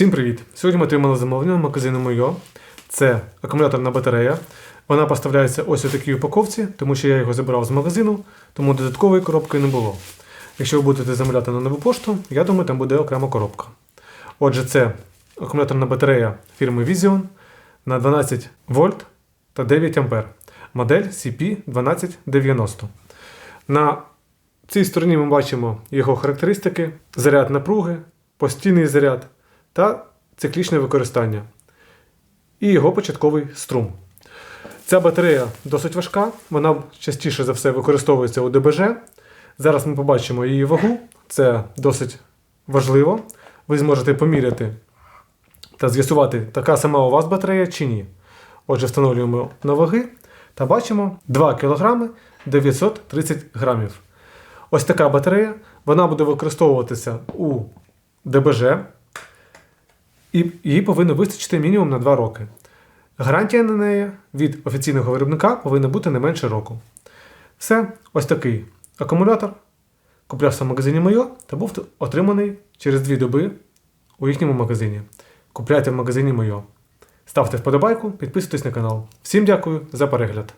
Всім привіт! Сьогодні ми отримали замовлення магазину Мойо. Це акумуляторна батарея. Вона поставляється ось у такій упаковці, тому що я його забирав з магазину, тому додаткової коробки не було. Якщо ви будете замовляти на нову пошту, я думаю, там буде окрема коробка. Отже, це акумуляторна батарея фірми Vision на 12 вольт та 9 ампер. Модель CP1290. На цій стороні ми бачимо його характеристики, заряд напруги, постійний заряд та циклічне використання. І його початковий струм. Ця батарея досить важка, вона частіше за все використовується у ДБЖ. Зараз ми побачимо її вагу, це досить важливо. Ви зможете поміряти та з'ясувати, така сама у вас батарея чи ні. Отже, встановлюємо на ваги та бачимо 2 кг 930 грамів. Ось така батарея. Вона буде використовуватися у ДБЖ, і їй повинно вистачити мінімум на 2 роки. Гарантія на неї від офіційного виробника повинна бути не менше року. Все, ось такий акумулятор. Куплявся в магазині Мойо та був отриманий через 2 доби у їхньому магазині. Купляйте в магазині Мойо. Ставте вподобайку, підписуйтесь на канал. Всім дякую за перегляд!